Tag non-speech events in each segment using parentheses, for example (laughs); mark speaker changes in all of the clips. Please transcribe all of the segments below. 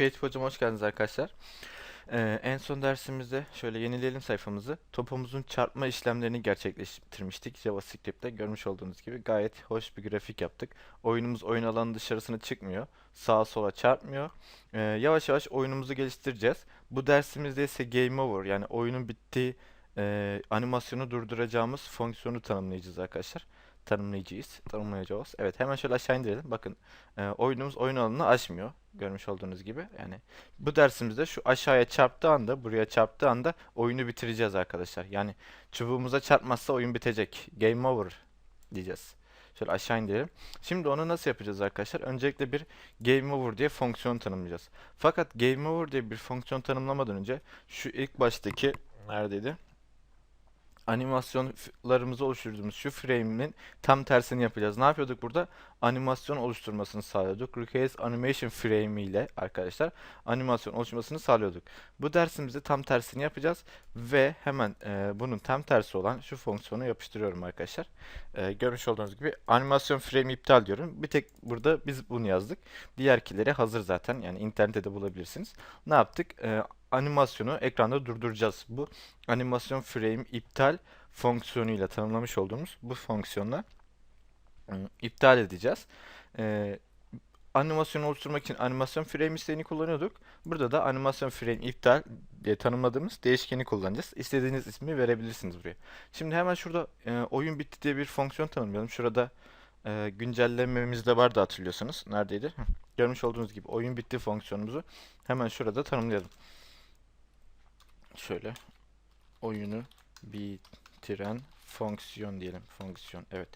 Speaker 1: PHP hocam hoş geldiniz arkadaşlar. Ee, en son dersimizde şöyle yenileyelim sayfamızı. Topumuzun çarpma işlemlerini gerçekleştirmiştik JavaScript'te. Görmüş olduğunuz gibi gayet hoş bir grafik yaptık. Oyunumuz oyun alanı dışarısına çıkmıyor. Sağa sola çarpmıyor. Ee, yavaş yavaş oyunumuzu geliştireceğiz. Bu dersimizde ise Game Over yani oyunun bittiği e, animasyonu durduracağımız fonksiyonu tanımlayacağız arkadaşlar. Tanımlayacağız. Tanımlayacağız. Evet hemen şöyle aşağı indirelim. Bakın e, oyunumuz oyun alanını aşmıyor. Görmüş olduğunuz gibi. Yani bu dersimizde şu aşağıya çarptığı anda, buraya çarptığı anda oyunu bitireceğiz arkadaşlar. Yani çubuğumuza çarpmazsa oyun bitecek. Game over diyeceğiz. Şöyle aşağı indirelim. Şimdi onu nasıl yapacağız arkadaşlar? Öncelikle bir game over diye fonksiyon tanımlayacağız. Fakat game over diye bir fonksiyon tanımlamadan önce şu ilk baştaki neredeydi? Animasyonlarımızı oluşturduğumuz şu frame'in tam tersini yapacağız. Ne yapıyorduk burada? Animasyon oluşturmasını sağlıyorduk. Request Animation Frame ile arkadaşlar animasyon oluşturmasını sağlıyorduk. Bu dersimizde tam tersini yapacağız ve hemen e, bunun tam tersi olan şu fonksiyonu yapıştırıyorum arkadaşlar. E, görmüş olduğunuz gibi animasyon frame iptal diyorum. Bir tek burada biz bunu yazdık. Diğerkileri hazır zaten. Yani internette de bulabilirsiniz. Ne yaptık? E, animasyonu ekranda durduracağız. Bu animasyon frame iptal fonksiyonuyla tanımlamış olduğumuz bu fonksiyonla ım, iptal edeceğiz. Ee, animasyonu oluşturmak için animasyon frame isteğini kullanıyorduk. Burada da animasyon frame iptal diye tanımladığımız değişkeni kullanacağız. İstediğiniz ismi verebilirsiniz buraya. Şimdi hemen şurada e, oyun bitti diye bir fonksiyon tanımlayalım. Şurada e, güncellememiz de vardı hatırlıyorsanız. Neredeydi? Görmüş olduğunuz gibi oyun bitti fonksiyonumuzu hemen şurada tanımlayalım. Şöyle oyunu bitiren fonksiyon diyelim. Fonksiyon. Evet.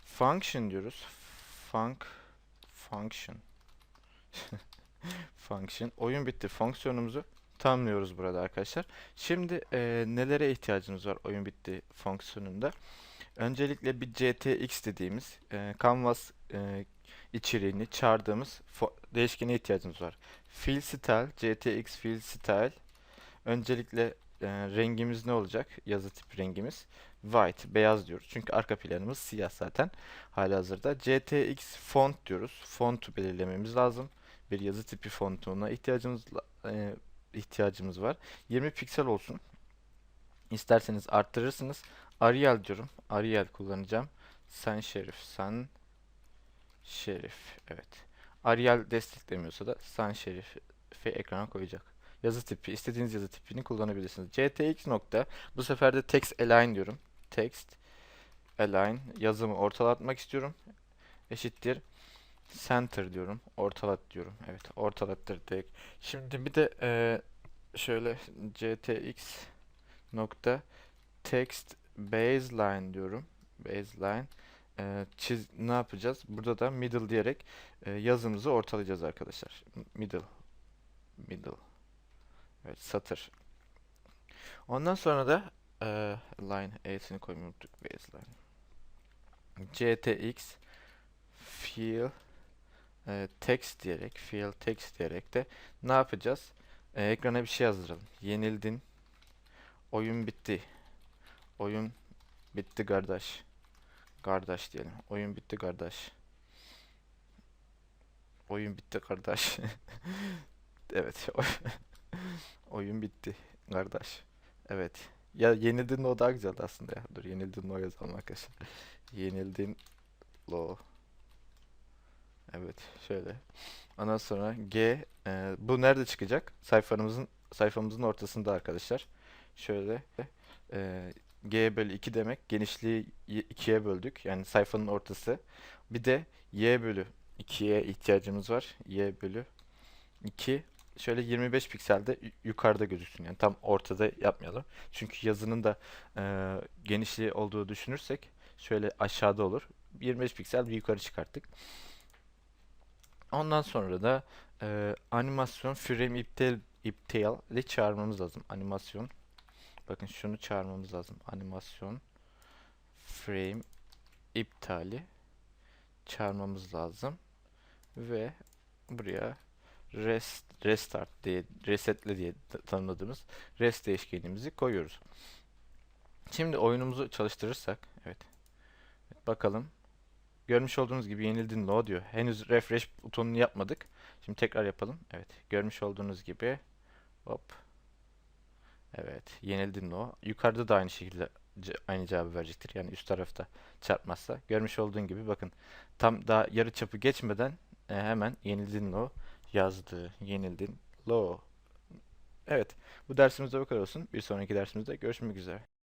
Speaker 1: Function diyoruz. Func function. (laughs) function. Oyun bitti. Fonksiyonumuzu tanımlıyoruz burada arkadaşlar. Şimdi e, nelere ihtiyacımız var oyun bitti fonksiyonunda? Öncelikle bir GTX dediğimiz e, canvas e, içeriğini çağırdığımız değişkene ihtiyacımız var. Fill style, GTX fill style Öncelikle e, rengimiz ne olacak? Yazı tipi rengimiz white, beyaz diyoruz. Çünkü arka planımız siyah zaten halihazırda. GTX font diyoruz. Fontu belirlememiz lazım. Bir yazı tipi fontuna ihtiyacımız e, ihtiyacımız var. 20 piksel olsun. İsterseniz arttırırsınız. Arial diyorum. Arial kullanacağım. Sen şerif, sen şerif. Evet. Arial desteklemiyorsa da sen şerifi ekrana koyacak yazı tipi, istediğiniz yazı tipini kullanabilirsiniz. GTX nokta, bu sefer de text align diyorum. Text align, yazımı ortalatmak istiyorum. Eşittir center diyorum. Ortalat diyorum. Evet, ortalattır direkt. Şimdi bir de e, şöyle GTX nokta text baseline diyorum. Baseline e, çiz ne yapacağız? Burada da middle diyerek e, yazımızı ortalayacağız arkadaşlar. Middle middle Evet satır. Ondan sonra da e, line e'sini koymayı unuttuk. Baseline. GTX fill e, text diyerek fill text diyerek de ne yapacağız? E, ekrana bir şey yazdıralım. Yenildin. Oyun bitti. Oyun bitti kardeş. Kardeş diyelim. Oyun bitti kardeş. Oyun bitti kardeş. (laughs) evet. (laughs) Oyun bitti kardeş. Evet. Ya yenildin o daha güzel aslında ya. Dur yenildin o yazalım arkadaşlar. yenildin lo. Evet şöyle. Ondan sonra G e, bu nerede çıkacak? Sayfamızın sayfamızın ortasında arkadaşlar. Şöyle e, G bölü 2 demek. Genişliği 2'ye böldük. Yani sayfanın ortası. Bir de Y bölü 2'ye ihtiyacımız var. Y bölü 2 şöyle 25 pikselde yukarıda gözüksün. Yani tam ortada yapmayalım. Çünkü yazının da e, genişliği olduğu düşünürsek şöyle aşağıda olur. 25 piksel bir yukarı çıkarttık. Ondan sonra da e, animasyon frame iptal iptal ile çağırmamız lazım. Animasyon. Bakın şunu çağırmamız lazım. Animasyon frame iptali çağırmamız lazım. Ve buraya rest restart diye resetle diye tanımladığımız rest değişkenimizi koyuyoruz. Şimdi oyunumuzu çalıştırırsak evet. Bakalım. görmüş olduğunuz gibi yenildin low diyor. Henüz refresh butonunu yapmadık. Şimdi tekrar yapalım. Evet. Görmüş olduğunuz gibi hop. Evet. Yenildin low. Yukarıda da aynı şekilde aynı cevabı verecektir. Yani üst tarafta çarpmazsa. Görmüş olduğun gibi bakın tam daha yarı çapı geçmeden e, hemen yenildin low yazdı. Yenildin low. Evet. Bu dersimizde bu kadar olsun. Bir sonraki dersimizde görüşmek üzere.